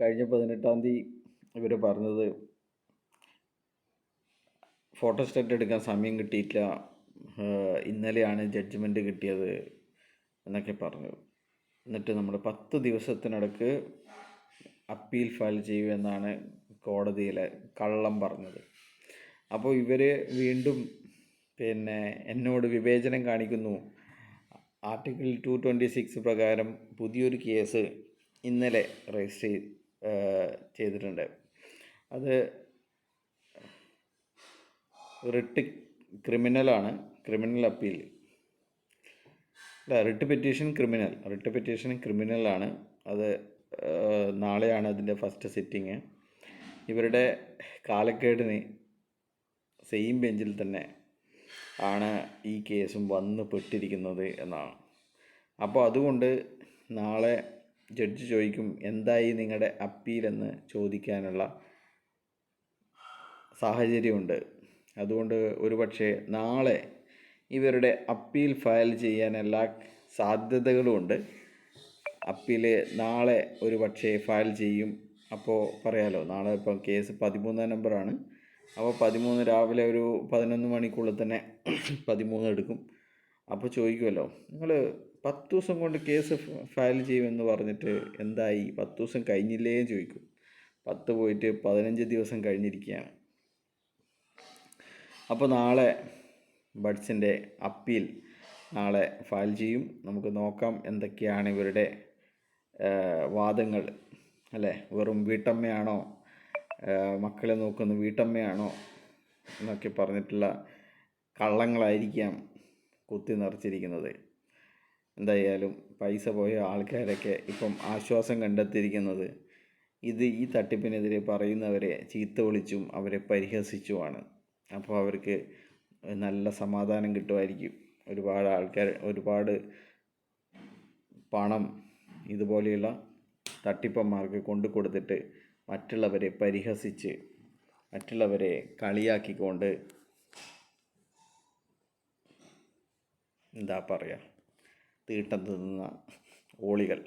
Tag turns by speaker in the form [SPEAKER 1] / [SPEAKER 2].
[SPEAKER 1] കഴിഞ്ഞ പതിനെട്ടാം തീയതി ഇവർ പറഞ്ഞത് ഫോട്ടോസ്റ്റാറ്റ് എടുക്കാൻ സമയം കിട്ടിയിട്ടില്ല ഇന്നലെയാണ് ജഡ്ജ്മെന്റ് കിട്ടിയത് എന്നൊക്കെ പറഞ്ഞു. എന്നിട്ട് നമ്മൾ പത്ത് ദിവസത്തിനടക്ക് അപ്പീൽ ഫയൽ ചെയ്യുമെന്നാണ് കോടതിയിലെ കള്ളം പറഞ്ഞത്. അപ്പോൾ ഇവർ വീണ്ടും പിന്നെ എന്നോട് വിവേചനം കാണിക്കുന്നു. ആർട്ടിക്കിൾ ടു ട്വന്റി സിക്സ് പ്രകാരം പുതിയൊരു കേസ് ഇന്നലെ രജിസ്റ്റർ ചെയ്തിട്ടുണ്ട്. അത് റിട്ട് ക്രിമിനലാണ് ക്രിമിനൽ അപ്പീൽ. അല്ല writ petition criminal. Writ petition ക്രിമിനലാണ്. അത് നാളെയാണ് അതിന്റെ ഫസ്റ്റ് സിറ്റിങ്. ഇവരുടെ കാലക്കേടിന് സെയിം ബെഞ്ചിൽ തന്നെ ആണ് ഈ കേസും വന്ന് പെട്ടിരിക്കുന്നത് എന്നാണ്. അപ്പോൾ അതുകൊണ്ട് നാളെ ജഡ്ജി ചോദിക്കും എന്തായി നിങ്ങളുടെ അപ്പീൽ എന്ന് ചോദിക്കാനുള്ള സാഹചര്യമുണ്ട്. അതുകൊണ്ട് ഒരുപക്ഷെ നാളെ ഇവരുടെ അപ്പീൽ ഫയൽ ചെയ്യാൻ എല്ലാ സാധ്യതകളുമുണ്ട് അപ്പീൽ നാളെ ഒരു പക്ഷേ ഫയൽ ചെയ്യും. അപ്പോൾ പറയാലോ നാളെ ഇപ്പം കേസ് പതിമൂന്നാം നമ്പറാണ്. അപ്പോൾ പതിമൂന്ന് രാവിലെ ഒരു പതിനൊന്ന് മണിക്കുള്ളിൽ തന്നെ പതിമൂന്ന് എടുക്കും. അപ്പോൾ ചോദിക്കുമല്ലോ നിങ്ങൾ പത്ത് ദിവസം കൊണ്ട് കേസ് ഫയൽ ചെയ്യുമെന്ന് പറഞ്ഞിട്ട് എന്തായി? പത്ത് ദിവസം കഴിഞ്ഞില്ലേ ചോദിക്കും. പത്ത് പോയിട്ട് പതിനഞ്ച് ദിവസം കഴിഞ്ഞിരിക്കുകയാണ്. അപ്പോൾ നാളെ ബഡ്സിന്റെ അപ്പീൽ. നാളെ ഫയൽ ചെയ്യും. നമുക്ക് നോക്കാം എന്തൊക്കെയാണ് ഇവരുടെ വാദങ്ങൾ. അല്ലേ? വെറും വീട്ടമ്മയാണോ? മക്കളെ നോക്കുന്ന വീട്ടമ്മയാണോ? എന്നൊക്കെ പറഞ്ഞിട്ടുള്ള കള്ളങ്ങളായിരിക്കാം. കുത്തി നിറച്ചിരിക്കുന്നത്. എന്തായാലും പൈസ പോയ ആൾക്കാരൊക്കെ ഇപ്പം ആശ്വാസം കണ്ടെത്തിയിരിക്കുന്നത്. ഇത് ഈ തട്ടിപ്പിനെതിരെ പറയുന്നവരെ ചീത്ത വിളിച്ചും അവരെ പരിഹസിച്ചുമാണ്. അപ്പോൾ അവർക്ക് നല്ല സമാധാനം കിട്ടുമായിരിക്കും. ഒരുപാട് ആൾക്കാർ ഒരുപാട് പണം ഇതുപോലെയുള്ള തട്ടിപ്പന്മാർക്ക് കൊണ്ടു കൊടുത്തിട്ട് മറ്റുള്ളവരെ പരിഹസിച്ച് മറ്റുള്ളവരെ കളിയാക്കിക്കൊണ്ട് എന്താ പറയുക തീട്ടം തിന്നുന്ന ഓളികൾ.